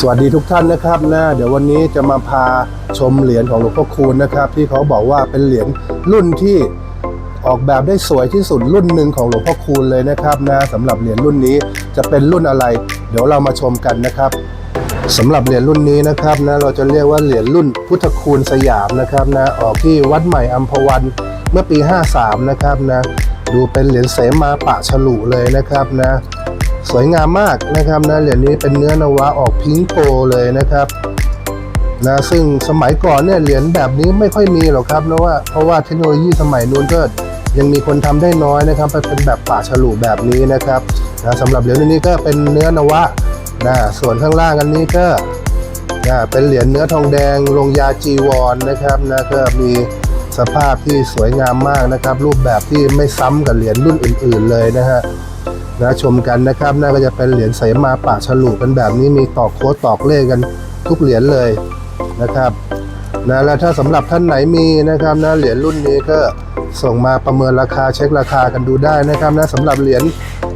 สวัสดีทุกท่านนะครับนะเดี๋ยววันนี้จะมาพาชมเหรียญของหลวงพ่อคูณนะครับ ที่เขาบอกว่าเป็นเหรียญรุ่นที่ออกแบบได้สวยที่สุดรุ่นหนึ่งของหลวงพ่อคูณเลยนะครับนะสำหรับเหรียญรุ่นนี้จะเป็นรุ่นอะไร เดี๋ยวเรามาชมกันนะครับสำหรับเหรียญรุ่นนี้นะครับนะเราจะเรียกว่าเหรียญรุ่นพุทธคูณสยามนะครับนะออกที่วัดใหม่อัมพวันเมื่อปี 53 นะครับนะดูเป็นเหรียญเสมาปะฉลุเลยนะครับนะ สวยงามมากนะครับนะเหรียญนี้เป็นเนื้อนวะออกพิงโกเลยนะครับนะซึ่งสมัยก่อนเนี่ยเหรียญแบบนี้ไม่ค่อยมีหรอกครับนะว่าเพราะว่าเทคโนโลยีสมัยนู้นก็ยังมีคนทำได้น้อยนะครับเป็นแบบป่าฉลุแบบนี้นะครับนะสำหรับเหรียญนี้ก็เป็นเนื้อนวะนะส่วนข้างล่างอันนี้ก็นะเป็นเหรียญเนื้อทองแดงลงยาจีวรนนะครับนะก็มีสภาพที่สวยงามมากนะครับ รูปแบบที่ไม่ซ้ำกับเหรียญรุ่นอื่น ๆเลยนะฮะ นะชมกันนะครับน่าก็จะเป็นเหรียญเสมาป่าฉลุเป็นแบบนี้มีตอกโค้ดตอกเลขกันทุกเหรียญเลยนะครับนะแล้วถ้าสำหรับท่านไหนมีนะครับนะเหรียญรุ่นนี้ก็ส่งมาประเมินราคาเช็คราคากันดูได้นะครับนะสำหรับเหรียญ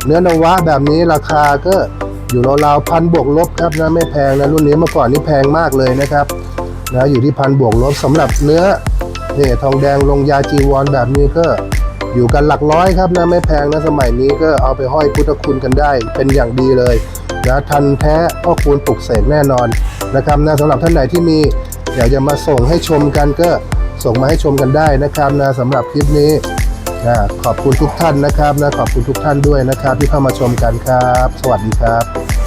เนื้อนวะแบบนี้ราคาก็อยู่ราวๆพันบวกลบครับนะไม่แพงนะรุ่นนี้เมื่อก่อนนี่แพงมากเลยนะครับนะอยู่ที่พันบวกลบสำหรับเนื้อนี่ทองแดงลงยาจีวรแบบนี้ก็ อยู่กันหลักร้อยครับนะไม่แพงนะสมัยนี้ก็เอาไปห้อยพุทธคุณกันได้ เป็นอย่างดีเลยนะทันแท้พ่อคูณปลุกเสกแน่นอนนะครับนะสำหรับท่านไหนที่มีอยากจะมาส่งให้ชมกันก็ส่งมาให้ชมกันได้นะครับนะสำหรับคลิปนี้นะขอบคุณทุกท่านนะครับนะขอบคุณทุกท่านด้วยนะครับ ที่เข้ามาชมกันครับ สวัสดีครับ